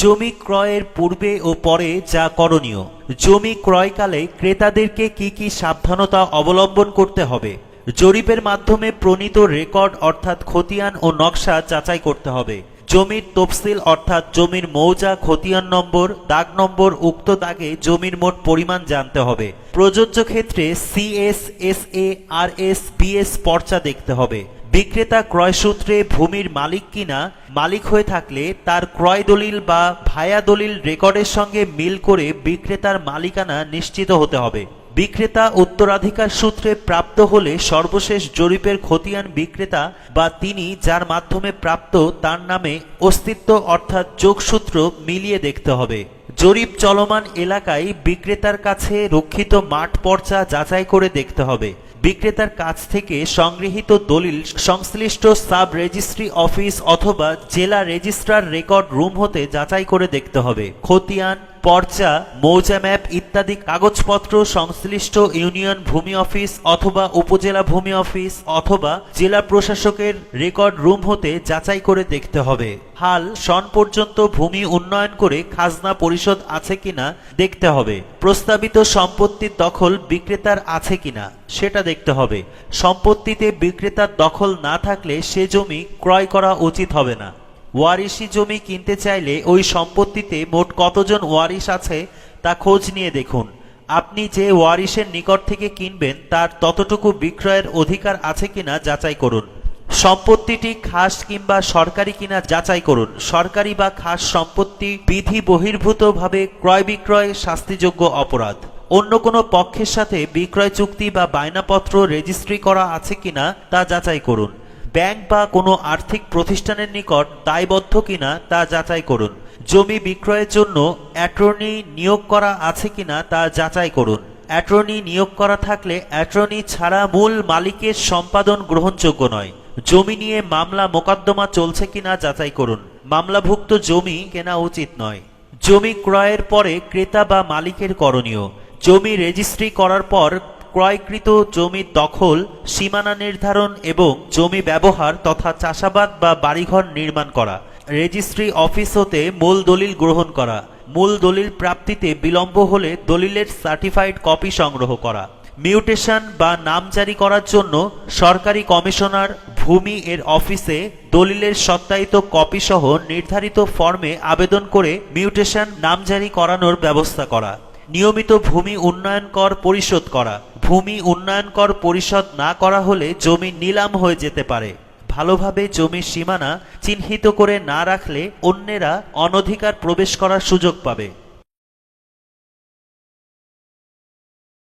জমি ক্রয়ের পূর্বে ও পরে যা করণীয়। জমি ক্রয়কালে ক্রেতাদেরকে কি কি সাবধানতা অবলম্বন করতে হবে? জরিপের মাধ্যমে প্রণীত রেকর্ড অর্থাৎ খতিয়ান ও নকশা যাচাই করতে হবে। জমির তফসিল অর্থাৎ জমির মৌজা, খতিয়ান নম্বর, দাগ নম্বর উক্ত দাগে জমির মোট পরিমাণ জানতে হবে। প্রযোজ্য ক্ষেত্রে CS S A R S BS পর্চা দেখতে হবে। বিক্রেতা ক্রয়সূত্রে ভূমির মালিক কিনা, মালিক হয়ে থাকলে তার ক্রয় দলিল বা ভায়া দলিল রেকর্ডের সঙ্গে মিল করে বিক্রেতার মালিকানা নিশ্চিত হতে হবে। বিক্রেতা উত্তরাধিকার সূত্রে প্রাপ্ত হলে সর্বশেষ জরিপের খতিয়ান বিক্রেতা বা তিনি যার মাধ্যমে প্রাপ্ত তার নামে অস্তিত্ব অর্থাৎ যোগসূত্র মিলিয়ে দেখতে হবে। জরিপ চলমান এলাকায় বিক্রেতার কাছে রক্ষিত মাঠ পর্চা যাচাই করে দেখতে হবে। বিক্রেতার কাছ থেকে সংগৃহীত দলিল, সংশ্লিষ্ট সাব রেজিস্ট্রি অফিস অথবা জেলা রেজিস্ট্রার রেকর্ড রুম হতে যাচাই করে দেখতে হবে। খতিয়ান পর্চা, মৌজা ম্যাপ ইত্যাদি কাগজপত্র, সংশ্লিষ্ট ইউনিয়ন ভূমি অফিস অথবা উপজেলা ভূমি অফিস অথবা জেলা প্রশাসকের রেকর্ড রুম হতে যাচাই করে দেখতে হবে। হাল সন পর্যন্ত ভূমি উন্নয়ন করে খাজনা পরিশোধ আছে কিনা দেখতে হবে। প্রস্তাবিত সম্পত্তির দখল বিক্রেতার আছে কিনা সেটা দেখতে হবে। সম্পত্তিতে বিক্রেতার দখল না থাকলে সে জমি ক্রয় করা উচিত হবে না। ওয়ারিশি জমি কিনতে চাইলে ওই সম্পত্তিতে মোট কতজন ওয়ারিশ আছে তা খোঁজ নিয়ে দেখুন। আপনি যে ওয়ারিশের নিকট থেকে কিনবেন, তার ততটুকু বিক্রয়ের অধিকার আছে কিনা যাচাই করুন। সম্পত্তিটি খাস কিংবা সরকারি কিনা যাচাই করুন। সরকারি বা খাস সম্পত্তি বিধি বহির্ভূতভাবে ক্রয় বিক্রয় শাস্তিযোগ্য অপরাধ। অন্য কোনো পক্ষের সাথে বিক্রয় চুক্তি বা বায়নাপত্র রেজিস্ট্রি করা আছে কিনা তা যাচাই করুন। ব্যাংক বা কোনো আর্থিক প্রতিষ্ঠানের নিকট দায়বদ্ধ কিনা তা যাচাই করুন। জমি বিক্রয়ের জন্য অ্যাটর্নি নিয়োগ করা আছে কিনা তা যাচাই করুন। অ্যাটর্নি নিয়োগ করা থাকলে অ্যাটর্নি ছাড়া মূল মালিকের সম্পাদন গ্রহণযোগ্য নয়। জমি নিয়ে মামলা মোকদ্দমা চলছে কিনা যাচাই করুন। মামলাভুক্ত জমি কেনা উচিত নয়। জমি ক্রয়ের পরে ক্রেতা বা মালিকের করণীয়। জমি রেজিস্ট্রি করার পর ক্রয়কৃত জমির দখল, সীমানা নির্ধারণ এবং জমি ব্যবহার তথা চাষাবাদ বা বাড়িঘর নির্মাণ করা। রেজিস্ট্রি অফিস হতে মূল দলিল গ্রহণ করা। মূল দলিল প্রাপ্তিতে বিলম্ব হলে দলিলের সার্টিফাইড কপি সংগ্রহ করা। মিউটেশন বা নাম জারি করার জন্য সরকারি কমিশনার ভূমি এর অফিসে দলিলের সত্যায়িত কপি সহ নির্ধারিত ফর্মে আবেদন করে মিউটেশন নামজারি করানোর ব্যবস্থা করা। নিয়মিত ভূমি উন্নয়ন কর পরিশোধ করা। ভূমি উন্নয়ন কর পরিশোধ না করা হলে জমি নিলাম হয়ে যেতে পারে। ভালোভাবে জমির সীমানা চিহ্নিত করে না রাখলে অন্যেরা অনধিকার প্রবেশ করার সুযোগ পাবে।